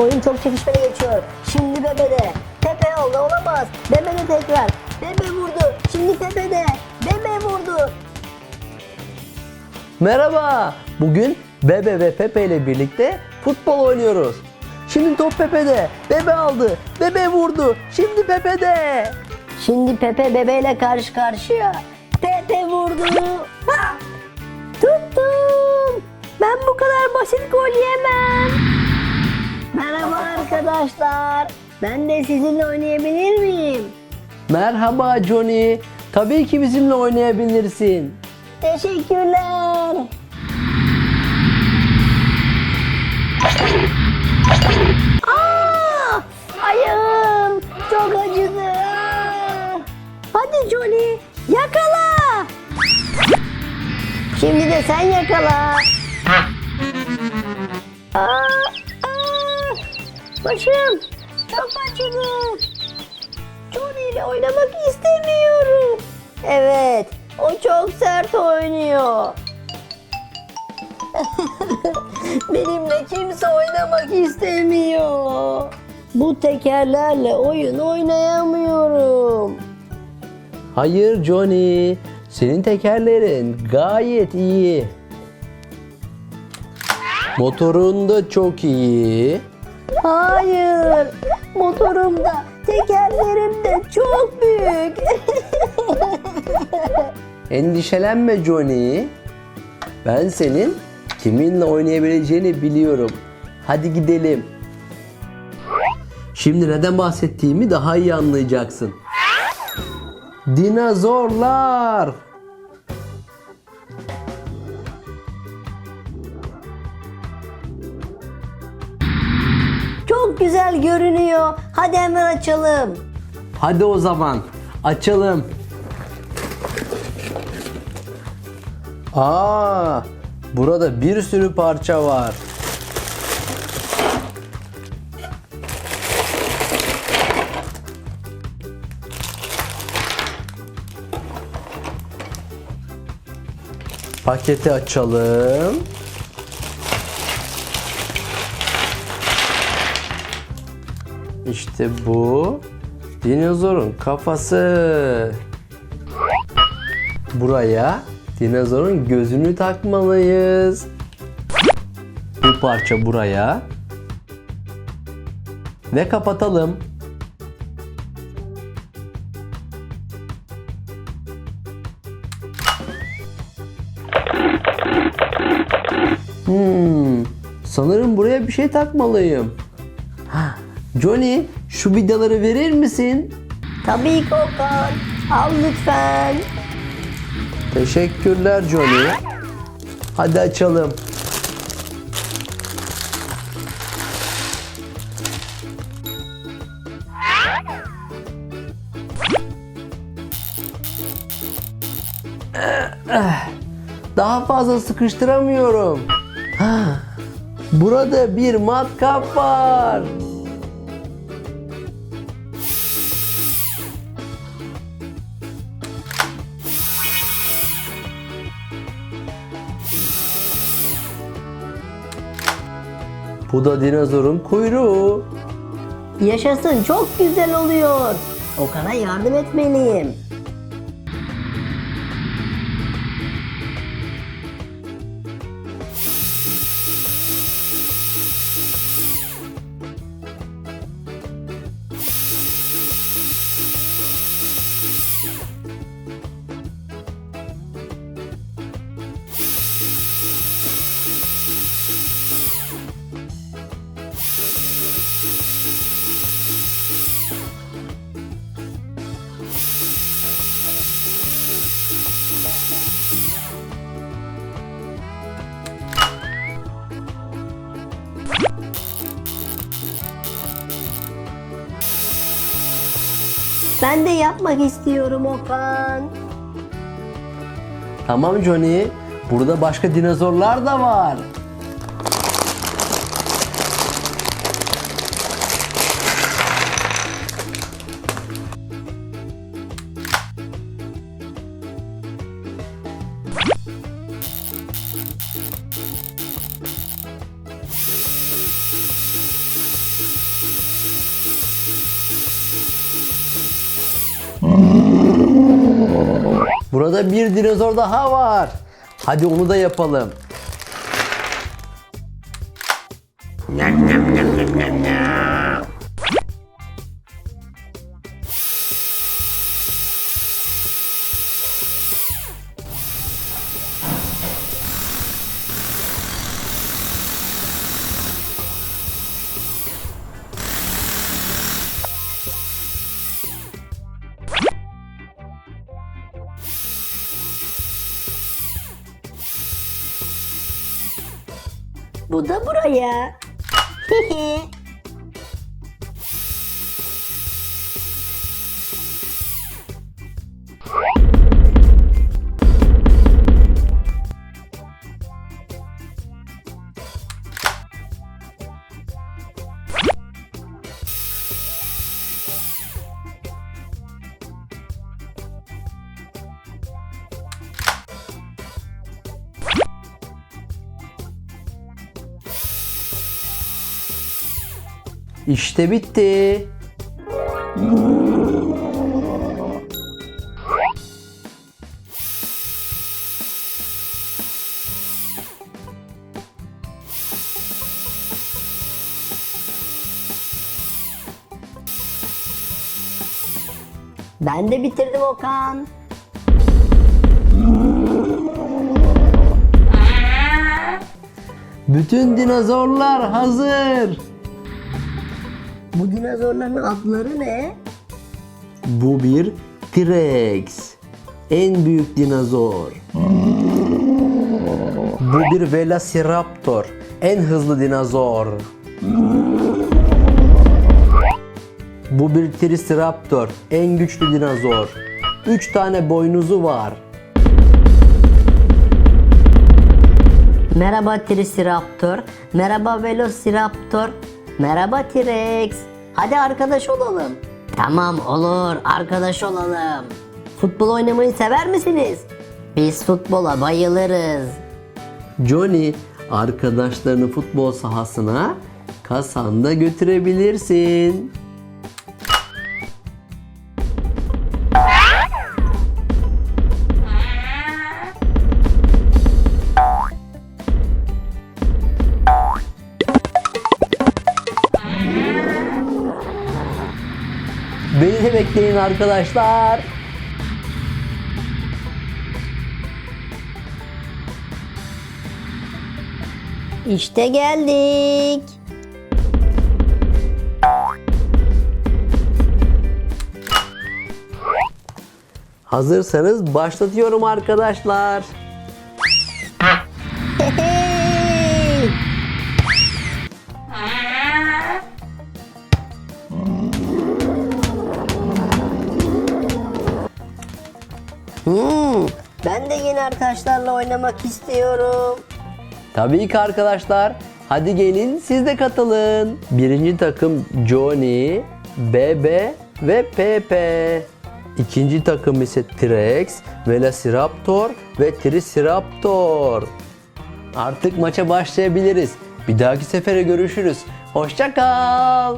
Oyun çok çekişmeli geçiyor. Şimdi Bebe'de. Pepe oldu olamaz. Bebe de tekrar. Bebe vurdu. Şimdi Pepe de. Bebe vurdu. Merhaba. Bugün Bebe ve Pepe ile birlikte futbol oynuyoruz. Şimdi top Pepe'de. Bebe aldı. Bebe vurdu. Şimdi Pepe'de. Şimdi Pepe bebeyle karşı karşıya. Pepe vurdu. Ha! Tuttum. Ben bu kadar basit gol yemem. Merhaba arkadaşlar. Ben de sizinle oynayabilir miyim? Merhaba Johnny. Tabii ki bizimle oynayabilirsin. Teşekkürler. Aa, ayağım çok acıdı. Aa. Hadi Johnny yakala. Şimdi de sen yakala. Aa, aa, başım çok acıdı. Johnny ile oynamak istemiyorum. Evet, o çok sert oynuyor. Benimle kimse oynamak istemiyor. Bu tekerlerle oyun oynayamıyorum. Hayır Johnny. Senin tekerlerin gayet iyi. Motorun da çok iyi. Hayır, motorum da tekerlerim de çok büyük. Endişelenme Johnny. Ben senin kiminle oynayabileceğini biliyorum. Hadi gidelim. Şimdi neden bahsettiğimi daha iyi anlayacaksın. Dinozorlar. Güzel görünüyor. Hadi hemen açalım. Hadi o zaman açalım. Aa, burada bir sürü parça var. Paketi açalım. İşte bu dinozorun kafası. Buraya dinozorun gözünü takmalıyız. Bu parça buraya. Ve kapatalım. Hmm, sanırım buraya bir şey takmalıyım. Johnny, şu vidaları verir misin? Tabii ki Okan. Al lütfen. Teşekkürler Johnny. Hadi açalım. Daha fazla sıkıştıramıyorum. Burada bir matkap var. Bu da dinozorun kuyruğu. Yaşasın çok güzel oluyor. Okan'a yardım etmeliyim. Ben de yapmak istiyorum Okan. Tamam Johnny. Burada başka dinozorlar da var. Burada bir dinozor daha var. Hadi onu da yapalım. Bu da buraya. İşte bitti. ben de bitirdim Okan. Bütün dinozorlar hazır. Bu dinozorların adları ne? Bu bir T-Rex. En büyük dinozor. Bu bir Velociraptor. En hızlı dinozor. Bu bir Triceraptor. En güçlü dinozor. 3 tane boynuzu var. Merhaba Triceraptor. Merhaba Velociraptor. Merhaba T-Rex. Hadi arkadaş olalım. Tamam olur arkadaş olalım. Futbol oynamayı sever misiniz? Biz futbola bayılırız. Johnny, arkadaşlarını futbol sahasına kasanda götürebilirsin. Beni de bekleyin arkadaşlar. İşte geldik. Hazırsanız başlatıyorum arkadaşlar. Hmm, ben de yeni arkadaşlarla oynamak istiyorum. Tabii ki arkadaşlar. Hadi gelin siz de katılın. Birinci takım Johnny, Bebe ve Pepe. İkinci takım ise T-Rex, Velociraptor ve Triceraptor. Artık maça başlayabiliriz. Bir dahaki sefere görüşürüz. Hoşça kal.